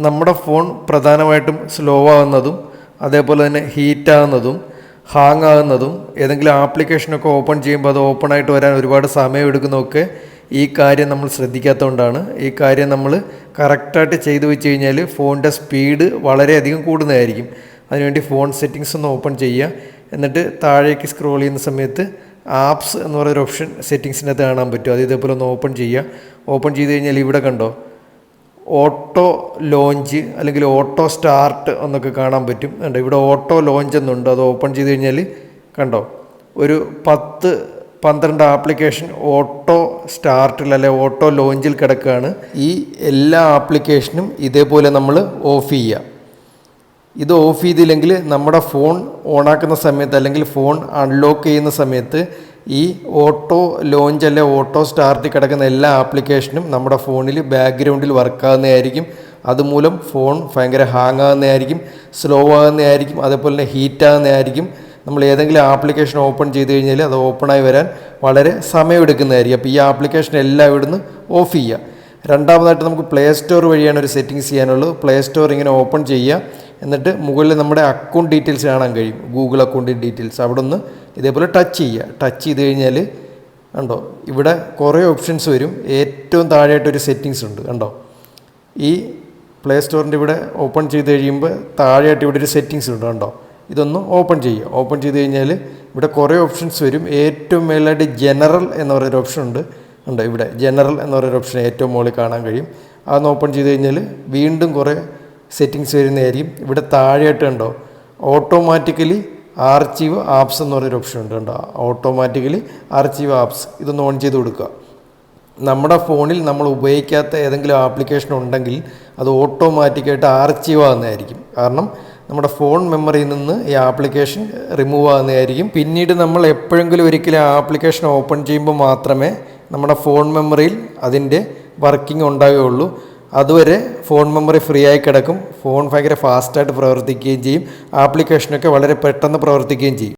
നമ്മുടെ ഫോൺ പ്രധാനമായിട്ടും സ്ലോ ആകുന്നതും അതേപോലെ തന്നെ ഹീറ്റ് ആകുന്നതും ഹാങ് ആകുന്നതും ഏതെങ്കിലും ആപ്ലിക്കേഷനൊക്കെ ഓപ്പൺ ചെയ്യുമ്പോൾ അത് ഓപ്പൺ ആയിട്ട് വരാൻ ഒരുപാട് സമയം എടുക്കുന്നതൊക്കെ ഈ കാര്യം നമ്മൾ ശ്രദ്ധിക്കാത്തതുകൊണ്ടാണ്. ഈ കാര്യം നമ്മൾ കറക്റ്റായിട്ട് ചെയ്തു വെച്ച് കഴിഞ്ഞാൽ ഫോണിന്റെ സ്പീഡ് വളരെയധികം കൂടുന്നതായിരിക്കും. അതിനുവേണ്ടി ഫോൺ സെറ്റിങ്സ് ഒന്ന് ഓപ്പൺ ചെയ്യുക. എന്നിട്ട് താഴേക്ക് സ്ക്രോൾ ചെയ്യുന്ന സമയത്ത് ആപ്സ് എന്ന് പറയുന്ന ഓപ്ഷൻ സെറ്റിങ്സിനകത്ത് കാണാൻ പറ്റും. അത് ഇതേപോലെ ഒന്ന് ഓപ്പൺ ചെയ്യുക. ഓപ്പൺ ചെയ്ത് കഴിഞ്ഞാൽ ഇവിടെ കണ്ടോ? ഓട്ടോ ലോഞ്ച് അല്ലെങ്കിൽ ഓട്ടോ സ്റ്റാർട്ട് എന്നൊക്കെ കാണാൻ പറ്റും. കണ്ടോ ഇവിടെ ഓട്ടോ ലോഞ്ച് എന്നുണ്ട്. അത് ഓപ്പൺ ചെയ്ത് കഴിഞ്ഞാൽ കണ്ടോ ഒരു പത്ത് പന്ത്രണ്ട് ആപ്ലിക്കേഷൻ ഓട്ടോ സ്റ്റാർട്ടിൽ അല്ലെ ഓട്ടോ ലോഞ്ചിൽ കിടക്കുകയാണ്. ഈ എല്ലാ ആപ്ലിക്കേഷനും ഇതേപോലെ നമ്മൾ ഓഫ് ചെയ്യുക. ഇത് ഓഫ് ചെയ്തില്ലെങ്കിൽ നമ്മുടെ ഫോൺ ഓണാക്കുന്ന സമയത്ത് അല്ലെങ്കിൽ ഫോൺ അൺലോക്ക് ചെയ്യുന്ന സമയത്ത് ഈ ഓട്ടോ ലോഞ്ച് അല്ലെ ഓട്ടോ സ്റ്റാർട്ടിൽ കിടക്കുന്ന എല്ലാ ആപ്ലിക്കേഷനും നമ്മുടെ ഫോണിൽ ബാക്ക്ഗ്രൗണ്ടിൽ വർക്കാകുന്നതായിരിക്കും അതുമൂലം ഫോൺ ഭയങ്കര ഹാങ് ആകുന്നതായിരിക്കും സ്ലോ ആകുന്നതായിരിക്കും അതേപോലെ തന്നെ ഹീറ്റ് ആകുന്നതായിരിക്കും നമ്മൾ ഏതെങ്കിലും ആപ്ലിക്കേഷൻ ഓപ്പൺ ചെയ്ത് കഴിഞ്ഞാൽ അത് ഓപ്പണായി വരാൻ വളരെ സമയമെടുക്കുന്നതായിരിക്കും. അപ്പോൾ ഈ ആപ്ലിക്കേഷൻ എല്ലാം ഇവിടുന്ന് ഓഫ് ചെയ്യുക. രണ്ടാമതായിട്ട് നമുക്ക് പ്ലേ സ്റ്റോർ വഴിയാണ് ഒരു സെറ്റിങ്സ് ചെയ്യാനുള്ളത്. പ്ലേ സ്റ്റോർ ഇങ്ങനെ ഓപ്പൺ ചെയ്യുക. എന്നിട്ട് മുകളിൽ നമ്മുടെ അക്കൗണ്ട് ഡീറ്റെയിൽസ് കാണാൻ കഴിയും. ഗൂഗിൾ അക്കൗണ്ടിന്റെ ഡീറ്റെയിൽസ് അവിടെ ഒന്ന് ഇതേപോലെ ടച്ച് ചെയ്യുക. ടച്ച് ചെയ്ത് കഴിഞ്ഞാൽ കണ്ടോ ഇവിടെ കുറേ ഓപ്ഷൻസ് വരും. ഏറ്റവും താഴെയായിട്ടൊരു സെറ്റിങ്സ് ഉണ്ട്. കണ്ടോ ഈ പ്ലേ സ്റ്റോറിന്റെ ഇവിടെ ഓപ്പൺ ചെയ്ത് കഴിയുമ്പോൾ താഴെയായിട്ട് ഇവിടെ ഒരു സെറ്റിങ്സ് ഉണ്ട്. കണ്ടോ ഇതൊന്ന് ഓപ്പൺ ചെയ്യുക. ഓപ്പൺ ചെയ്ത് കഴിഞ്ഞാൽ ഇവിടെ കുറേ ഓപ്ഷൻസ് വരും. ഏറ്റവും മേലായിട്ട് ജനറൽ എന്ന് പറയുന്ന ഓപ്ഷൻ ഉണ്ട്. ഉണ്ട് ഇവിടെ ജനറൽ എന്ന് പറയുന്ന ഓപ്ഷൻ ഏറ്റവും മുകളിൽ കാണാൻ കഴിയും. അതൊന്ന് ഓപ്പൺ ചെയ്ത് കഴിഞ്ഞാൽ വീണ്ടും കുറേ സെറ്റിങ്സ് വരുന്നതായിരിക്കും. ഇവിടെ താഴെയായിട്ട് കണ്ടോ? ഓട്ടോമാറ്റിക്കലി ആർച്ചീവ് ആപ്സ് എന്ന് പറഞ്ഞൊരു ഓപ്ഷൻ ഉണ്ട് കണ്ടോ? ഓട്ടോമാറ്റിക്കലി ആർച്ചീവ് ആപ്സ് ഇതൊന്ന് ഓൺ ചെയ്ത് കൊടുക്കുക. നമ്മുടെ ഫോണിൽ നമ്മൾ ഉപയോഗിക്കാത്ത ഏതെങ്കിലും ആപ്ലിക്കേഷൻ ഉണ്ടെങ്കിൽ അത് ഓട്ടോമാറ്റിക്കായിട്ട് ആർച്ചീവ് ആകുന്നതായിരിക്കും കാരണം നമ്മുടെ ഫോൺ മെമ്മറിയിൽ നിന്ന് ഈ ആപ്ലിക്കേഷൻ റിമൂവ് ആകുന്നതായിരിക്കും പിന്നീട് നമ്മൾ എപ്പോഴെങ്കിലും ഒരിക്കലും ആപ്ലിക്കേഷൻ ഓപ്പൺ ചെയ്യുമ്പോൾ മാത്രമേ നമ്മുടെ ഫോൺ മെമ്മറിയിൽ അതിന്റെ വർക്കിംഗ് ഉണ്ടാവുകയുള്ളൂ. അതുവരെ ഫോൺ മെമ്മറി ഫ്രീ ആയി കിടക്കും. ഫോൺ ഭയങ്കര ഫാസ്റ്റായിട്ട് പ്രവർത്തിക്കുകയും ചെയ്യും. ആപ്ലിക്കേഷനൊക്കെ വളരെ പെട്ടെന്ന് പ്രവർത്തിക്കുകയും ചെയ്യും.